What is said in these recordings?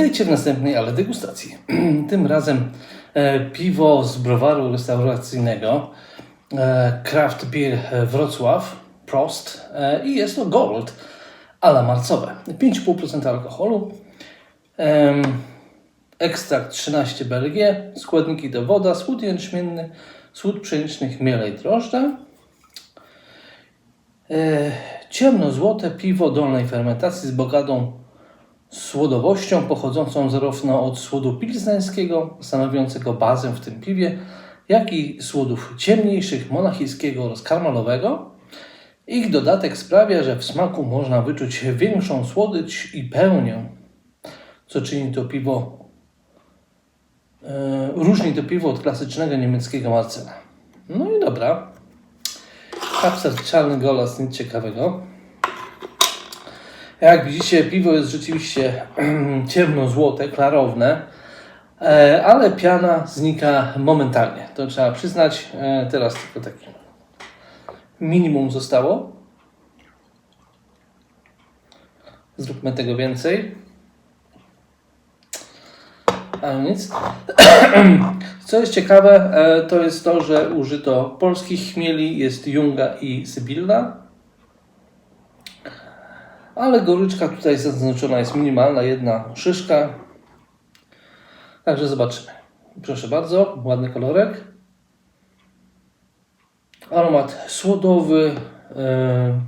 Witajcie w następnej ale degustacji. Tym razem e, piwo z browaru restauracyjnego e, Craft Beer Wrocław Prost e, i jest to Gold ala marcowe. 5,5% alkoholu. Em, ekstrakt 13 BLG, składniki to woda, słód jęczmienny, słód pszeniczny, chmiele i drożdże. E, ciemno-złote piwo dolnej fermentacji z bogatą słodowością pochodzącą zarówno od słodu pilsneńskiego, stanowiącego bazę w tym piwie, jak i słodów ciemniejszych, monachijskiego oraz karmelowego. Ich dodatek sprawia, że w smaku można wyczuć większą słodycz i pełnię, co czyni to piwo, e, różni to piwo od klasycznego niemieckiego Marcela. No i dobra. Kapsel czarny golas, nic ciekawego. Jak widzicie, piwo jest rzeczywiście ciemno-złote, klarowne, e, ale piana znika momentalnie. To trzeba przyznać. E, Teraz tylko takie minimum zostało. Zróbmy tego więcej. Ale nic. Co jest ciekawe, e, to jest to, że użyto polskich chmieli, jest Junga i Sybilla. Ale goryczka tutaj zaznaczona jest minimalna, jedna szyszka. Także zobaczymy. Proszę bardzo, ładny kolorek. Aromat słodowy, e,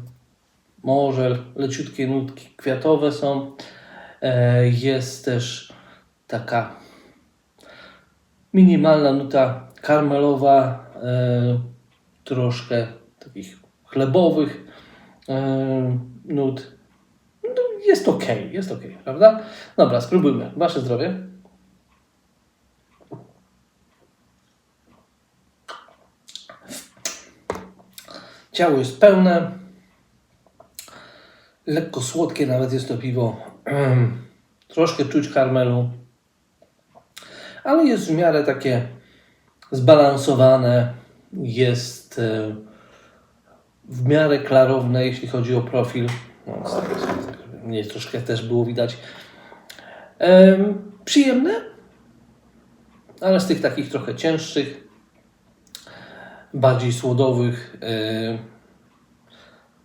morzel, leciutkie nutki kwiatowe są. E, jest też taka minimalna nuta karmelowa, e, troszkę takich chlebowych e, nut. Jest ok, jest ok, prawda? Dobra, spróbujmy. Wasze zdrowie. Ciało jest pełne. Lekko słodkie nawet jest to piwo. Troszkę czuć karmelu. Ale jest w miarę takie zbalansowane. Jest e, w miarę klarowne, jeśli chodzi o profil. No, mnie troszkę też było widać. Em, przyjemne, ale z tych takich trochę cięższych, bardziej słodowych.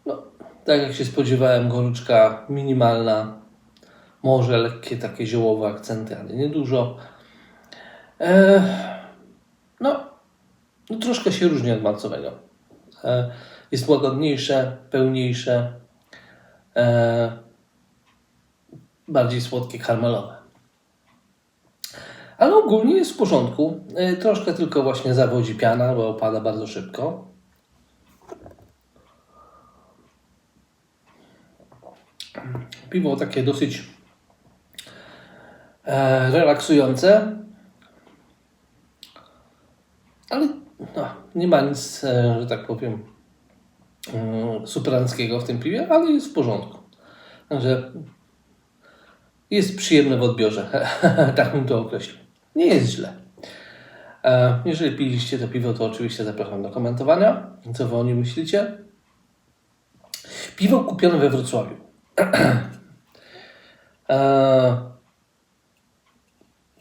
no, tak jak się spodziewałem, goryczka minimalna. Może lekkie takie ziołowe akcenty, ale niedużo. E, no, no, troszkę się różni od marcowego. E, jest łagodniejsze, pełniejsze, e, bardziej słodkie, karmelowe. Ale ogólnie jest w porządku. E, troszkę tylko właśnie zawodzi piana, bo opada bardzo szybko. Piwo takie dosyć e, relaksujące. Ale no, nie ma nic, e, że tak powiem, superanckiego w tym piwie, ale jest w porządku. Także jest przyjemne w odbiorze. tak bym to określił. Nie jest źle. E, Jeżeli piliście to piwo, to oczywiście zapraszam do komentowania. Co wy o nim myślicie? Piwo kupione we Wrocławiu. e,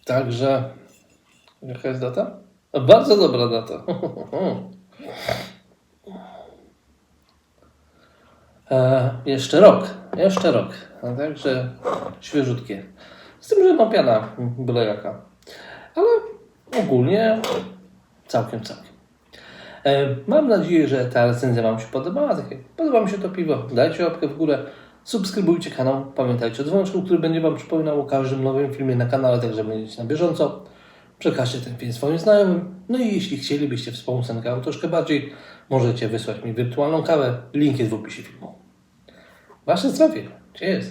także, jaka jest data? Bardzo dobra data. E, jeszcze rok, jeszcze rok. A także świeżutkie. Z tym, że no piana byle jaka. Ale ogólnie całkiem, całkiem. E, mam nadzieję, że ta recenzja Wam się podobała. Tak jak podoba mi się to piwo, dajcie łapkę w górę, subskrybujcie kanał. Pamiętajcie o dzwoneczku, który będzie Wam przypominał o każdym nowym filmie na kanale, tak żeby będziecie na bieżąco. Przekażcie ten film swoim znajomym. No i jeśli chcielibyście wspomóc ten kanał troszkę bardziej, możecie wysłać mi wirtualną kawę. Link jest w opisie filmu. Wasze zdrowie. Cheers.